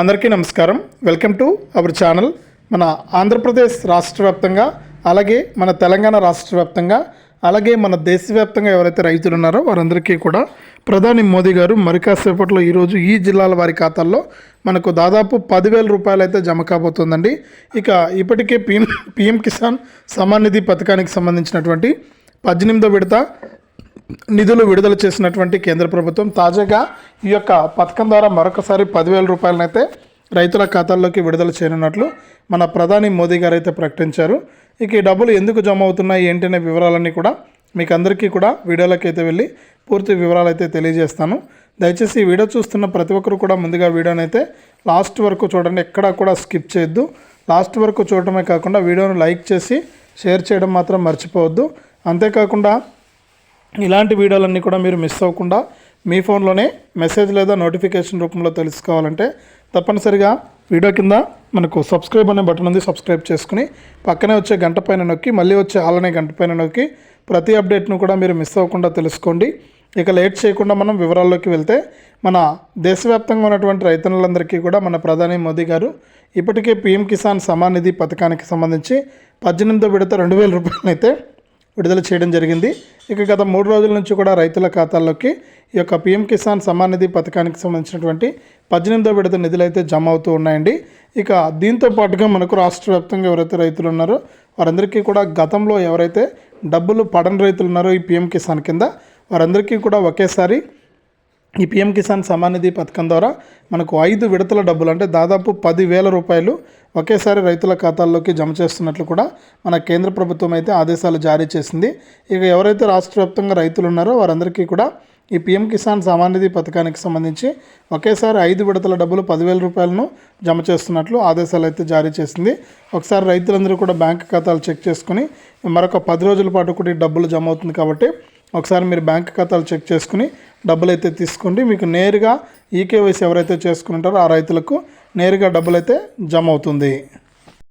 అందరికీ నమస్కారం. Welcome to our channel. మన ఆంధ్రప్రదేశ్ రాష్ట్ర వ్యాప్తంగా అలాగే మన తెలంగాణ రాష్ట్ర వ్యాప్తంగా అలాగే మన దేశవ్యాప్తంగా ఎవరైతే రైతులు ఉన్నారో వారందరికీ కూడా ప్రధాని మోదీ గారు మరికాసేపట్లో ఈరోజు ఈ జిల్లాల వారి ఖాతాల్లో మనకు దాదాపు పదివేల రూపాయలు అయితే జమ కాబోతుందండి. ఇక ఇప్పటికే పిఎం పిఎం కిసాన్ సమాన్ నిధి పథకానికి సంబంధించినటువంటి పద్దెనిమిదో విడత నిధులు విడుదల చేసినటువంటి కేంద్ర ప్రభుత్వం తాజాగా ఈ యొక్క పథకం ద్వారా మరొకసారి పదివేల రూపాయలనైతే రైతుల ఖాతాల్లోకి విడుదల చేయనున్నట్లు మన ప్రధాని మోదీ గారు అయితే ప్రకటించారు. ఇక ఈ డబ్బులు ఎందుకు జమ అవుతున్నాయి ఏంటనే వివరాలన్నీ కూడా మీకు అందరికీ కూడా వీడియోలోకి అయితే వెళ్ళి పూర్తి వివరాలు అయితే తెలియజేస్తాను. దయచేసి ఈ వీడియో చూస్తున్న ప్రతి ఒక్కరు కూడా ముందుగా వీడియోని అయితే లాస్ట్ వరకు చూడండి ఎక్కడా కూడా స్కిప్ చేయొద్దు. లాస్ట్ వరకు చూడటమే కాకుండా వీడియోను లైక్ చేసి షేర్ చేయడం మాత్రం మర్చిపోవద్దు. అంతేకాకుండా ఇలాంటి వీడియోలన్నీ కూడా మీరు మిస్ అవ్వకుండా మీ ఫోన్లోనే మెసేజ్ లేదా నోటిఫికేషన్ రూపంలో తెలుసుకోవాలంటే తప్పనిసరిగా వీడియో కింద మనకు సబ్స్క్రైబ్ అనే బటన్ ఉంది సబ్స్క్రైబ్ చేసుకుని పక్కనే వచ్చే గంట పైన నొక్కి మళ్ళీ వచ్చే ఆలనే గంట పైన నొక్కి ప్రతి అప్డేట్ను కూడా మీరు మిస్ అవ్వకుండా తెలుసుకోండి. ఇక లేట్ చేయకుండా మనం వివరాల్లోకి వెళ్తే మన దేశవ్యాప్తంగా ఉన్నటువంటి రైతన్నులందరికీ కూడా మన ప్రధాని మోదీ గారు ఇప్పటికే పీఎం కిసాన్ సమాన్ నిధి పథకానికి సంబంధించి పద్దెనిమిదో విడత రెండు వేల రూపాయలనైతే విడుదల చేయడం జరిగింది. ఇక గత మూడు రోజుల నుంచి కూడా రైతుల ఖాతాల్లోకి ఈ యొక్క పిఎం కిసాన్ సమ్మాన్ నిధి పథకానికి సంబంధించినటువంటి పద్దెనిమిదో విడత నిధులు అయితే జమ అవుతూ ఉన్నాయండి. ఇక దీంతో పాటుగా మనకు రాష్ట్ర వ్యాప్తంగా ఎవరైతే రైతులు ఉన్నారో వారందరికీ కూడా గతంలో ఎవరైతే డబ్బులు పడని రైతులు ఉన్నారో ఈ పిఎం కిసాన్ కింద వారందరికీ కూడా ఒకేసారి ఈ పిఎం కిసాన్ సమాన్ నిధి పథకం ద్వారా మనకు ఐదు విడతల డబ్బులు అంటే దాదాపు పదివేల రూపాయలు ఒకేసారి రైతుల ఖాతాల్లోకి జమ చేస్తున్నట్లు కూడా మన కేంద్ర ప్రభుత్వం అయితే ఆదేశాలు జారీ చేసింది. ఇక ఎవరైతే రాష్ట్ర వ్యాప్తంగా రైతులు ఉన్నారో వారందరికీ కూడా ఈ పిఎం కిసాన్ సమాన్ నిధి పథకానికి సంబంధించి ఒకేసారి ఐదు విడతల డబ్బులు పదివేల రూపాయలను జమ చేస్తున్నట్లు ఆదేశాలు అయితే జారీ చేసింది. ఒకసారి రైతులందరూ కూడా బ్యాంక్ ఖాతాలు చెక్ చేసుకుని మరొక పది రోజుల పాటు కూడా ఈ డబ్బులు జమ అవుతుంది కాబట్టి ఒకసారి మీరు బ్యాంక్ ఖాతాలు చెక్ చేసుకుని డబ్బులు అయితే తీసుకోండి. మీకు నేరుగా ఈకేవైసీ ఎవరైతే చేసుకుంటారో ఆ రైతులకు నేరుగా డబ్బులు అయితే జమ అవుతుంది.